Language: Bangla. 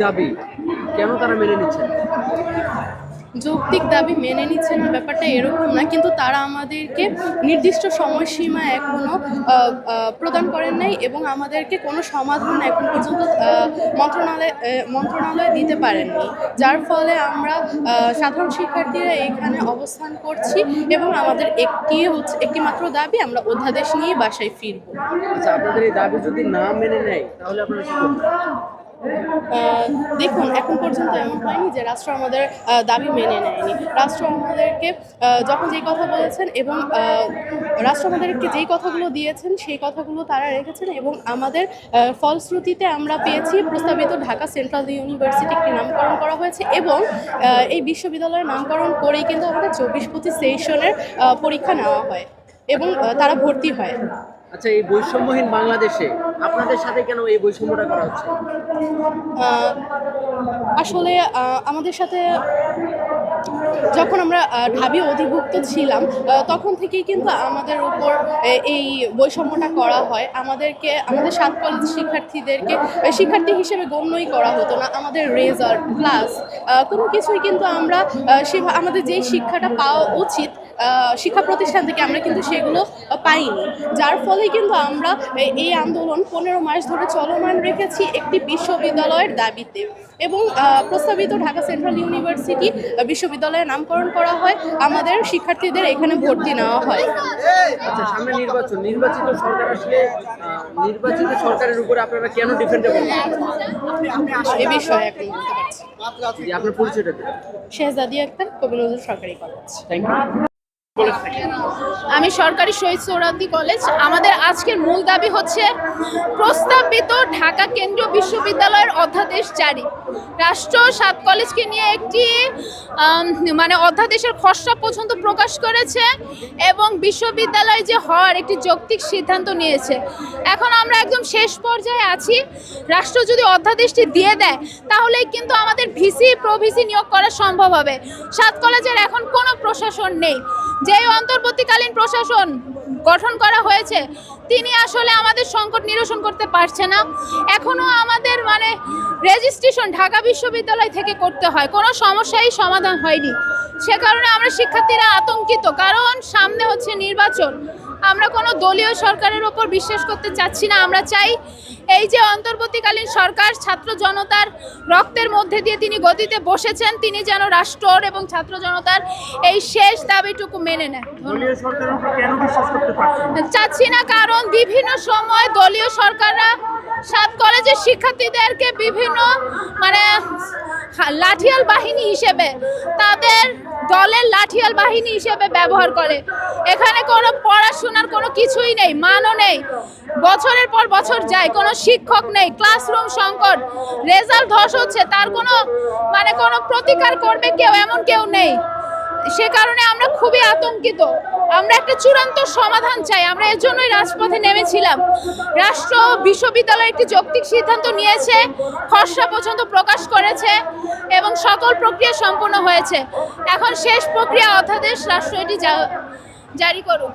দাবি কেন তারা মেনে নিচ্ছেন? যৌক্তিক দাবি মেনে নিচ্ছে না ব্যাপারটা এরকম না কিন্তু তারা আমাদেরকে নির্দিষ্ট সময়সীমা এখনও আহ, আহ, প্রদান করেন নাই এবং আমাদেরকে কোনো সমাধান এখন পর্যন্ত মন্ত্রণালয় মন্ত্রণালয় দিতে পারেননি। যার ফলে আমরা সাধারণ শিক্ষার্থীরা এখানে অবস্থান করছি এবং আমাদের একটি হচ্ছে একটি মাত্র দাবি আমরা অধ্যাদেশ নিয়ে বাসায় ফিরবো। আচ্ছা আপনাদের এই দাবি যদি না মেনে নেয় তাহলে আপনারা দেখুন, এখন পর্যন্ত এমন হয়নি যে রাষ্ট্র আমাদের দাবি মেনে নেয়নি। রাষ্ট্র আমাদেরকে যখন যেই কথা বলেছেন এবং রাষ্ট্র আমাদেরকে যেই কথাগুলো দিয়েছেন, সেই কথাগুলো তারা রেখেছেন এবং আমাদের ফলশ্রুতিতে আমরা পেয়েছি প্রস্তাবিত ঢাকা সেন্ট্রাল ইউনিভার্সিটি একটি নামকরণ করা হয়েছে এবং এই বিশ্ববিদ্যালয়ের নামকরণ করেই কিন্তু আমাদের চব্বিশ পঁচিশ সেশনের পরীক্ষা নেওয়া হয় এবং তারা ভর্তি হয়। আচ্ছা এই বৈষম্যহীন বাংলাদেশে আপনাদের সাথে কেন এই বৈষম্যটা করা হচ্ছে? আসলে আমাদের সাথে যখন আমরা ঢাবি অধিভুক্ত ছিলাম তখন থেকেই কিন্তু আমাদের উপর এই বৈষম্যটা করা হয়। আমাদেরকে, আমাদের সাত কলেজ শিক্ষার্থীদেরকে শিক্ষার্থী হিসেবে গণ্যই করা হতো না। আমাদের রেজাল্ট ক্লাস কোনো কিছুই কিন্তু আমরা সেভা- আমাদের যেই শিক্ষাটা পাওয়া উচিত শিক্ষা প্রতিষ্ঠান থেকে আমরা কিন্তু সেগুলো পাইনি। যার ফলে কিন্তু আমরা এই আন্দোলন পনেরো মাস ধরে চলমান রেখেছি একটি বিশ্ববিদ্যালয়ের দাবিতে এবং প্রস্তাবিত ঢাকা সেন্ট্রাল ইউনিভার্সিটি বিশ্ববিদ্যালয়ে নামকরণ করা হয়। আমাদের শিক্ষার্থীদের এখানে ভর্তি নেওয়া হয়। আচ্ছা সামনে নির্বাচন। নির্বাচিত সরকার আসলে নির্বাচিত সরকারের উপরে আপনারা কেন ডিফেন্ডেবল এ বিষয়ে এখন বলতে পারছি। আপনার পরিচয়টা দেন। শেহজাদি আক্তার কবি নজরুল সরকারি কলেজ। থ্যাংক ইউ আমি সরকারি শহীদ সৌরাব্দী কলেজ। আমাদের আজকের মূল দাবি হচ্ছে প্রস্তাবিত ঢাকা কেন্দ্রীয় বিশ্ববিদ্যালয়ের অধ্যাদেশ জারি। রাষ্ট্র সাত কলেজকে নিয়ে একটি মানে অধ্যাদেশের খসড়া পর্যন্ত প্রকাশ করেছে এবং বিশ্ববিদ্যালয় যে হওয়ার একটি যৌক্তিক সিদ্ধান্ত নিয়েছে। এখন আমরা একদম শেষ পর্যায়ে আছি। রাষ্ট্র যদি অধ্যাদেশটি দিয়ে দেয়, তাহলেই কিন্তু আমাদের ভিসি, প্রভিসি নিয়োগ করা সম্ভব হবে। সাত কলেজের এখন কোনো প্রশাসন নেই। যেই অন্তর্বর্তীকালীন প্রশাসন গঠন করা হয়েছে, তিনি আসলে আমাদের সংকট নিরসন করতে পারছে না। এখনও আমাদের মানে রেজিস্ট্রেশন ঢাকা বিশ্ববিদ্যালয় থেকে করতে হয়। কোনো সমস্যাই সমাধান হয়নি। সে কারণে আমরা শিক্ষার্থীরা আতঙ্কিত, কারণ সামনে হচ্ছে নির্বাচন। আমরা কোনো দলীয় সরকারের ওপর বিশ্বাস করতে চাচ্ছি না। আমরা চাই এই যে অন্তর্বর্তীকালীন সরকার ছাত্র জনতার রক্তের মধ্যে দিয়ে তিনি গদিতে বসেছেন তিনি যেন রাষ্ট্র এবং ছাত্র জনতার এই শেষ দাবিটুকু মেনে নেন। চাচ্ছি না কারণ বিভিন্ন সময় দলীয় সরকাররা সাত কলেজের শিক্ষার্থীদেরকে বিভিন্ন মানে লাঠিয়াল বাহিনী হিসেবে তাদের দলের লাঠিয়াল বাহিনী হিসেবে ব্যবহার করে। এখানে কোনো পড়াশোনার কোনো কিছুই নেই, মানও নেই। বছরের পর বছর যায়, কোনো শিক্ষক নেই, ক্লাসরুম সংকট, রেজাল্ট ধস হচ্ছে, তার কোনো মানে কোনো প্রতিকার করবে কেউ, এমন কেউ নেই। সে কারণে আমরা খুবই আতঙ্কিত। আমরা একটা চূড়ান্ত সমাধান চাই। আমরা এর জন্যই রাজপথে নেমেছিলাম। রাষ্ট্র বিশ্ববিদ্যালয় একটি যৌক্তিক সিদ্ধান্ত নিয়েছে, খসড়া পর্যন্ত প্রকাশ করেছে এবং সকল প্রক্রিয়া সম্পন্ন হয়েছে। এখন শেষ প্রক্রিয়া অধ্যাদেশ রাষ্ট্র এটি জারি করুক।